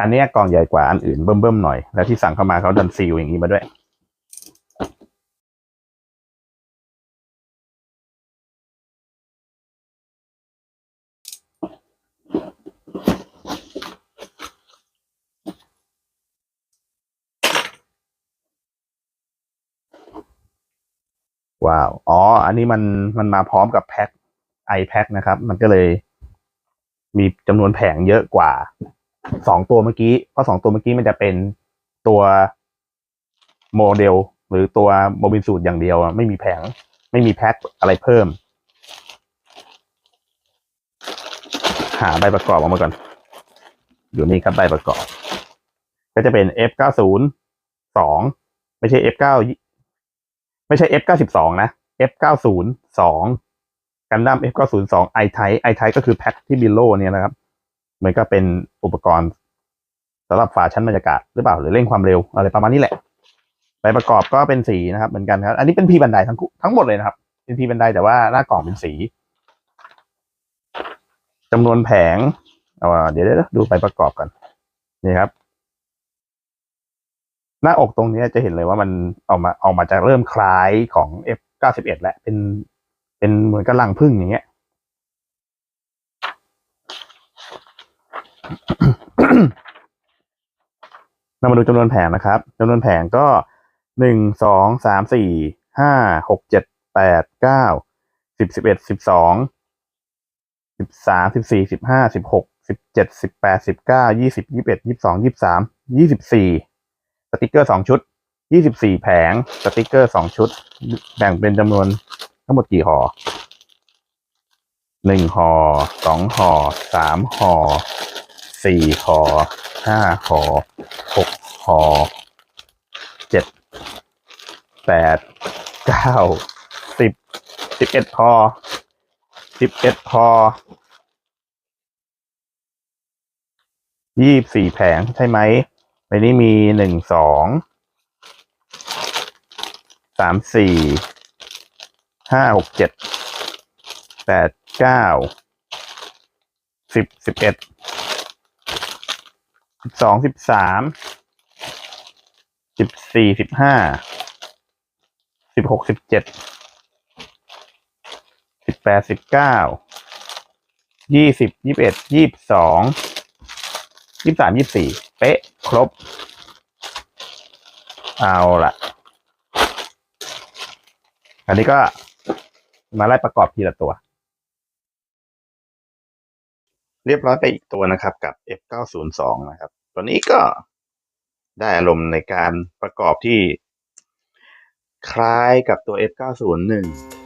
อันนี้กล่องใหญ่กว่าอันอื่นเบิ่มๆหน่อย แล้วที่สั่งเข้ามาเขาดันซีลอย่างนี้มาด้วย ว้าว อ๋อ อันนี้มันมันมาพร้อมกับแพ็ค iPad นะครับ มันก็เลยมีจำนวนแผงเยอะกว่า สองตัวเมื่อกี้ เพราะสองตัวเมื่อกี้มันจะเป็นตัวโมเดล หรือตัวโมบิลสูตรอย่างเดียวไม่มีแผง ไม่มีแพ็คอะไรเพิ่ม หาใบประกอบออกมาก่อน อยู่นี่ครับใบประกอบ ก็จะเป็น F90 สองไม่ใช่ F9 ไม่ใช่ F92 นะ F90 สองกันดั้ม F902 i Type i Type ก็คือแพ็คที่บิโลเนี่ยนะครับ มือนก็เป็นอุปกรณ์สำหรับฝาชั้นบรรยากาศหรือเปล่าหรือเร่งความเร็วอะไรประมาณนี้แหละใบประกอบก็เป็นสีนะครับ เหมือนกันครับ อันนี้เป็นพีบันไดทั้งทั้งหมดเลยนะครับ เป็นพีบันไดแต่ว่าหน้ากล่องเป็นสีจำนวนแผงเอาเดี๋ยวเดี๋ยวดูใบประกอบกันนี่ครับ หน้าอกตรงนี้จะเห็นเลยว่ามันออกมาออกมาจะเริ่มคล้ายของ F91 แล้วเป็นเป็นเหมือนกับรังพึ่งอย่างเงี้ย เรามาดูจำนวนแผงนะครับจำนวนแผงก็หนึ่งสองสามสี่ห้าหกเจ็ดแปดเก้าสิบสิบเอ็ดสิบสองสิบสามสิบสี่สิบห้าสิบหกสิบเจ็ดสิบแปดสิบเก้ายี่สิบยี่สิบเอ็ดยี่สิบสองยี่สิบสามยี่สิบสี่สติกเกอร์สองชุดยี่สิบสี่แผงสติกเกอร์สองชุด แบ่งเป็นจำนวนทั้งหมดกี่ห่อหนึ่งห่อสองห่อสามห่อ สี่ห่อห้าห่อหกห่อเจ็ดแปดเก้าสิบสิบเอ็ดห่อสิบเอ็ดห่อยี่สิบสี่แผงใช่ไหมในนี้มีหนึ่งสองสามสี่ห้าหกเจ็ดแปดเก้าสิบสิบเอ็ด สิบสองสิบสามสิบสี่สิบห้าสิบหกสิบเจ็ดสิบแปดสิบเก้ายี่สิบยี่สิบเอ็ดยี่สิบสองยี่สามยี่สี่เป๊ะ ครบ เอาละอันนี้ก็มาไล่ประกอบทีละตัว เรียบร้อยไปอีกตัวนะครับกับ F902 นะครับ ตัวนี้ก็ได้อารมณ์ในการประกอบที่คล้ายกับตัว F901